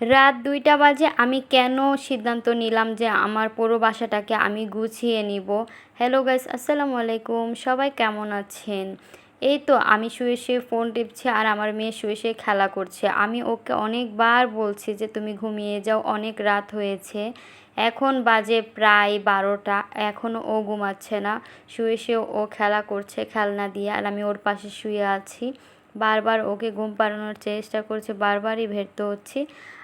রাত দুইটা বাজে আমি কেন সিদ্ধান্ত নিলাম যে আমার পুরো বাসাটাকে আমি গুছিয়ে নিব? হ্যালো গাইস আসসালামু আলাইকুম। সবাই কেমন আছেন? এই তো আমি শুয়ে শুয়ে ফোন টিপছি আর আমার মেয়ে শুয়ে শুয়ে খেলা করছে। আমি ওকে অনেকবার বলছি যে তুমি ঘুমিয়ে যাও, অনেক রাত হয়েছে। এখন বাজে প্রায় বারোটা এখনও ও ঘুমাচ্ছে না। শুয়ে শুয়ে ও খেলা করছে খেলনা দিয়ে আর আমি ওর পাশে শুয়ে আছি। বারবার ওকে ঘুম পাড়ানোর চেষ্টা করছে, বারবারই ব্যর্থ হচ্ছি।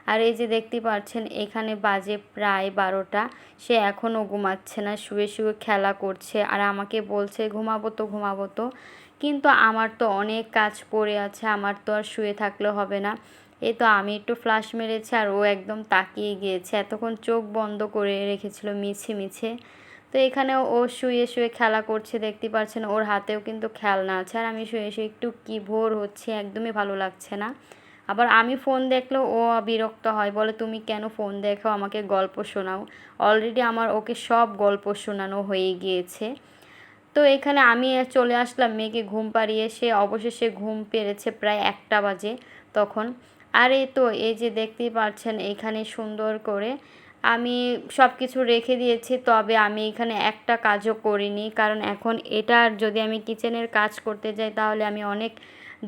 আর এই যে দেখতে পাচ্ছেন, এখানে বাজে প্রায় বারোটা। সে এখনও ঘুমাচ্ছে না, শুয়ে শুয়ে খেলা করছে। আর আমাকে বলছে, ঘুমাবো তো ঘুমাবো তো। কিন্তু আমার তো অনেক কাজ পড়ে আছে, আমার তো আর শুয়ে থাকলে হবে না। এই তো আমি একটু ফ্লাশ মেরেছি আর ও একদম তাকিয়ে গিয়েছে। এতক্ষণ চোখ বন্ধ করে রেখেছিল, মিছে মিছে। তো এখানে ও শুয়ে শুয়ে খেলা করছে, দেখতে পাচ্ছেন ওর হাতেও কিন্তু খেলনা আছে। আর আমি শুয়ে শুয়ে একটু কি ভোর হচ্ছে, একদমই ভালো লাগছে না। আবার আমি ফোন দেখলেও ও বিরক্ত হয়, বলে, তুমি কেন ফোন দেখো? আমাকে গল্প শোনাও। অলরেডি আমার ওকে সব গল্প শোনানো হয়ে গিয়েছে। তো এখানে আমি চলে আসলাম, মেয়েকে ঘুম পাড়িয়ে। সে অবশেষে ঘুম পেরেছে প্রায় একটা বাজে তখন। আর এই তো, এই যে দেখতেই পাচ্ছেন এখানে সুন্দর করে আমি সব কিছু রেখে দিয়েছি, তবে আমি এখানে একটা কাজও করিনি। কারণ এখন এটার যদি আমি কিচেনের কাজ করতে যাই, তাহলে আমি অনেক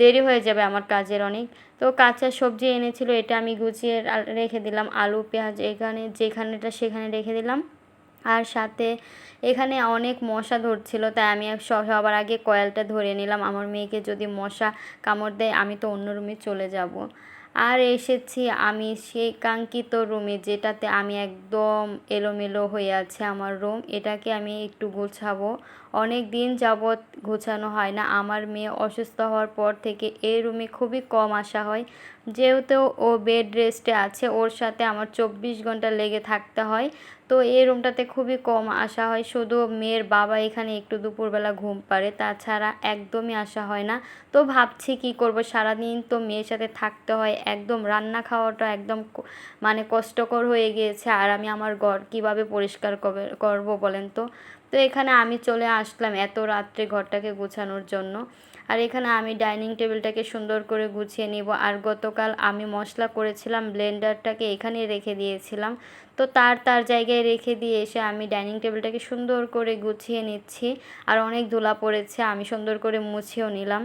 দেরি হয়ে যাবে আমার কাজের অনেক। তো কাঁচা সবজি এনেছিল, এটা আমি গুছিয়ে রেখে দিলাম। আলু, পেঁয়াজ এখানে, যেখানেটা সেখানে রেখে দিলাম। আর সাথে এখানে অনেক মশা ধরছিল, তাই আমি সবার আগে কয়েলটা ধরে নিলাম। আমার মেয়েকে যদি মশা কামড় দেয়, আমি তো অন্য রুমে চলে যাব। আর এসেছি আমি সেই কাঙ্ক্ষিত রুমে যেটাতে আমি একদম এলোমেলো হয়ে আছে আমার রুম এটাকে আমি একটু গোছাবো। অনেক দিন যাবৎ গোছানো হয় না। আমার মেয়ে অসুস্থ হওয়ার পর থেকে এই রুমে খুবই কম আসা হয়। যেহেতু ও বেড রেস্টে আছে, ওর সাথে আমার চব্বিশ ঘণ্টা লেগে থাকতে হয়। তো এই রুমটাতে খুবই কম আসা হয়। শুধু মেয়ের বাবা এখানে একটু দুপুরবেলা ঘুম পারে তাছাড়া একদমই আসা হয় না। তো ভাবছি কি করব? সারাদিন তো মেয়ের সাথে থাকতে হয় একদম রান্না খাওয়াটা একদম মানে কষ্টকর হয়ে গিয়েছে। আর আমি আমার ঘর কীভাবে পরিষ্কার করব বলেন তো? তো এখানে আমি চলে আসলাম এত রাত্রে ঘরটাকে গোছানোর জন্য। আর এখানে আমি ডাইনিং টেবিলটাকে সুন্দর করে গুছিয়ে নিব। আর গতকাল আমি মশলা করেছিলাম, ব্লেন্ডারটাকে এখানে রেখে দিয়েছিলাম। তো তার তার জায়গায় রেখে দিয়ে এসে আমি ডাইনিং টেবিলটাকে সুন্দর করে গুছিয়ে নিচ্ছি। আর অনেক ধুলা পড়েছে, আমি সুন্দর করে মুছেও নিলাম।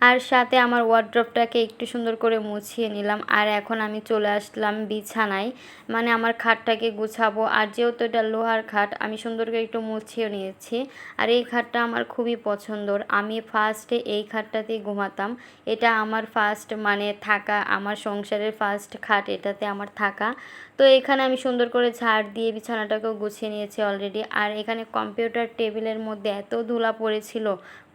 আর সাথে আমার ওয়ার্ড্রপটাকে একটু সুন্দর করে মুছিয়ে নিলাম। আর এখন আমি চলে আসলাম বিছানায়। মানে আমার খাটটাকে গুছাবো। আর যেহেতু এটা লোহার খাট, আমি সুন্দর করে একটু মুছিয়ে নিয়েছি। আর এই খাটটা আমার খুবই পছন্দর। আমি ফার্স্টে এই খাটটাতেই ঘুমাতাম। এটা আমার ফার্স্ট মানে থাকা, আমার সংসারের ফার্স্ট খাট এটাতে আমার থাকা। তো এখানে আমি সুন্দর করে ঝাড় দিয়ে বিছানাটাকেও গুছিয়ে নিয়েছি অলরেডি আর এখানে কম্পিউটার টেবিলের মধ্যে এত ধুলা পড়েছিল।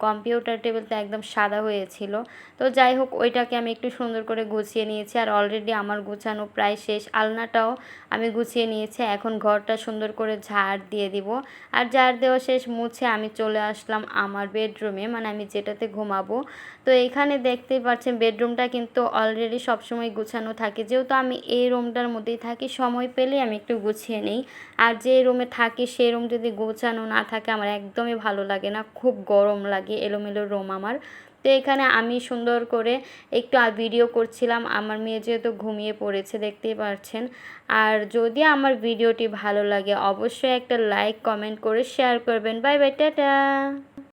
কম্পিউটার টেবিল তো একদম সাদা হয়েছিল তো যাই হোক, ওইটাকে আমি একটু সুন্দর করে গুছিয়ে নিয়েছি আর অলরেডি আমার গুছানো প্রায় শেষ। আলনাটাও আমি গুছিয়ে নিয়েছি। এখন ঘরটা সুন্দর করে ঝাড় দিয়ে দিব। আর ঝাড় দেওয়া শেষ মুছে আমি চলে আসলাম আমার বেডরুমে মানে আমি যেটাতে ঘুমাবো। তো এখানে দেখতেই পাচ্ছেন বেডরুমটা কিন্তু অলরেডি সবসময় গুছানো থাকে। যেহেতু আমি এই রুমটার মধ্যেই থাকি, সময় পেলেই আমি একটু গুছিয়ে নিই। আর যে রুমে থাকি সেই রুম যদি গোছানো না থাকে, আমার একদমই ভালো লাগে না। খুব গরম লাগে, এলোমেলো রুম আমার। তো এখানে আমি সুন্দর করে একটু ভিডিও করছিলাম। আমার মেয়ে যেহেতু ঘুমিয়ে পড়েছে, দেখতেই পাচ্ছেন আর যদি আমার ভিডিওটি ভালো লাগে, অবশ্যই একটা লাইক কমেন্ট করে শেয়ার করবেন। Bye bye tata!